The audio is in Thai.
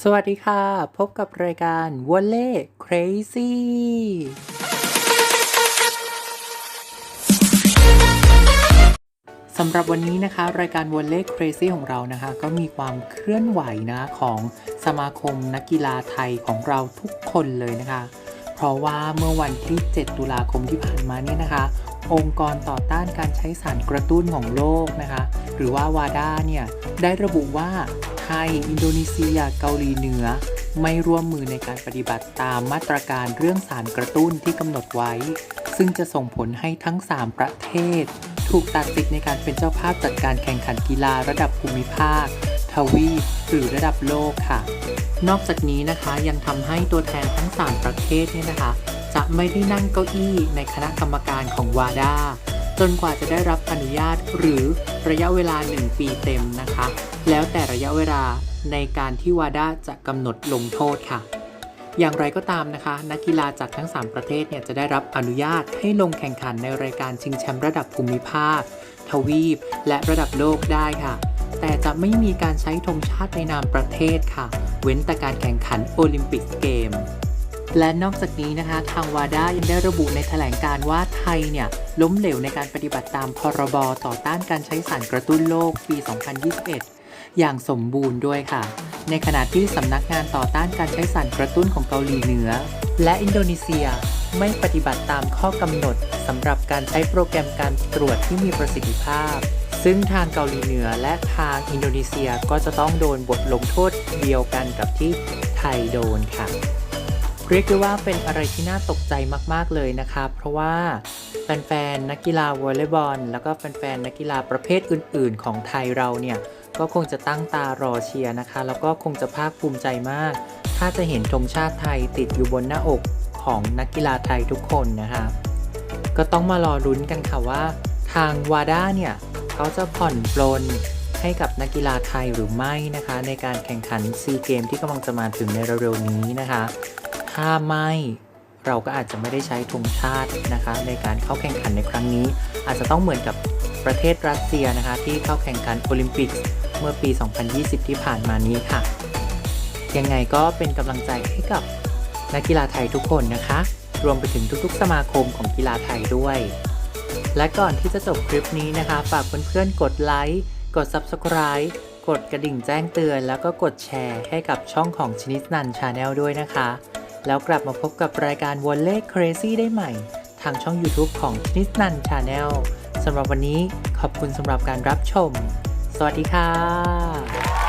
สวัสดีค่ะ พบกับรายการวอลเล่ crazy สำหรับวันนี้นะคะ รายการวอลเล่ crazy ของเรานะคะ ก็มีความเคลื่อนไหวนะของสมาคมนักกีฬาไทยของเราทุกคนเลยนะคะ เพราะว่าเมื่อวันที่ 7 ตุลาคมที่ผ่านมาเนี่ยนะคะ องค์กรต่อต้านการใช้สารกระตุ้นของโลกนะคะ หรือว่าวาดาเนี่ยได้ระบุว่าไทย อินโดนีเซีย เกาหลีเหนือ ไม่ร่วมมือในการปฏิบัติตามมาตรการเรื่องสารกระตุ้นที่กำหนดไว้ ซึ่งจะส่งผลให้ทั้ง 3 ประเทศ ถูกตัดสิทธิ์ในการเป็นเจ้าภาพจัดการแข่งขันกีฬาระดับภูมิภาค ทวีปหรือระดับโลกค่ะ นอกจากนี้นะคะยังทำให้ตัวแทนทั้ง 3 ประเทศเนี่ยนะคะ จะไม่ได้นั่งเก้าอี้ในคณะกรรมการของวาดาจนกว่าจะได้รับอนุญาตหรือระยะเวลา 1 ปีเต็มนะคะ แล้วแต่ระยะเวลาในการที่วาดาจะกำหนดลงโทษค่ะ อย่างไรก็ตามนะคะ นักกีฬาจากทั้ง 3 ประเทศเนี่ยจะได้รับอนุญาตให้ลงแข่งขันในรายการชิงแชมป์ระดับภูมิภาค ทวีป และระดับโลกได้ค่ะ แต่จะไม่มีการใช้ธงชาติในนามประเทศค่ะ เว้นแต่การแข่งขันโอลิมปิกเกม และนอกจากนี้นะคะทางวาด้ายังได้ระบุในแถลงการว่าไทยเนี่ยล้มเหลวในการปฏิบัติตามพรบต่อต้านการใช้สารกระตุ้นโลกปี 2021 อย่างสมบูรณ์ด้วยค่ะ ในขณะที่สำนักงานต่อต้านการใช้สารกระตุ้นของเกาหลีเหนือ และอินโดนีเซียไม่ปฏิบัติตามข้อกำหนดสำหรับการใช้โปรแกรมการตรวจที่มีประสิทธิภาพ ซึ่งทางเกาหลีเหนือและทางอินโดนีเซียก็จะต้องโดนบทลงโทษเดียวกันกับที่ไทยโดนค่ะ เรียกได้ว่าเป็นอะไรที่น่าตกใจมาก ๆ เลยนะคะเพราะว่าแฟนๆนักกีฬาวอลเลย์บอล แล้วก็แฟนๆนักกีฬาประเภทอื่น ๆ ของไทยเราเนี่ย ก็คงจะตั้งตารอเชียร์นะคะ แล้วก็คงจะภาคภูมิใจมาก ถ้าจะเห็นธงชาติไทยติดอยู่บนหน้าอกของนักกีฬาไทยทุกคนนะคะก็ต้องมารอลุ้นกันค่ะว่า ทางวาด้าเนี่ยเขาจะผ่อนปลนให้กับนักกีฬาไทยหรือไม่นะคะ ในการแข่งขันซีเกมที่กำลังจะมาถึงในเร็วๆนี้นะคะ ถ้าไม่เราก็อาจจะไม่ได้ใช้ธงชาตินะคะ ในการเข้าแข่งขันในครั้งนี้ อาจจะต้องเหมือนกับประเทศรัสเซียนะคะ ที่เข้าแข่งขันโอลิมปิกเมื่อปี 2020 ที่ผ่านมานี้ค่ะ ยังไงก็เป็นกำลังใจให้กับนักกีฬาไทยทุกคนนะคะ รวมไปถึงทุกๆ สมาคมของกีฬาไทยด้วย และก่อนที่จะจบคลิปนี้นะคะ ฝากเพื่อนๆกดไลค์กด Subscribe กดกระดิ่งแจ้งเตือน แล้วก็กดแชร์ให้กับช่องของชนิดนันชาแนลด้วยนะคะ แล้วกลับมาพบกับรายการวอลเล่ Crazy ได้ใหม่ ทางช่อง YouTube ของนิสนันชาแนลสำหรับวันนี้ขอบคุณสำหรับการรับชม สวัสดีค่ะ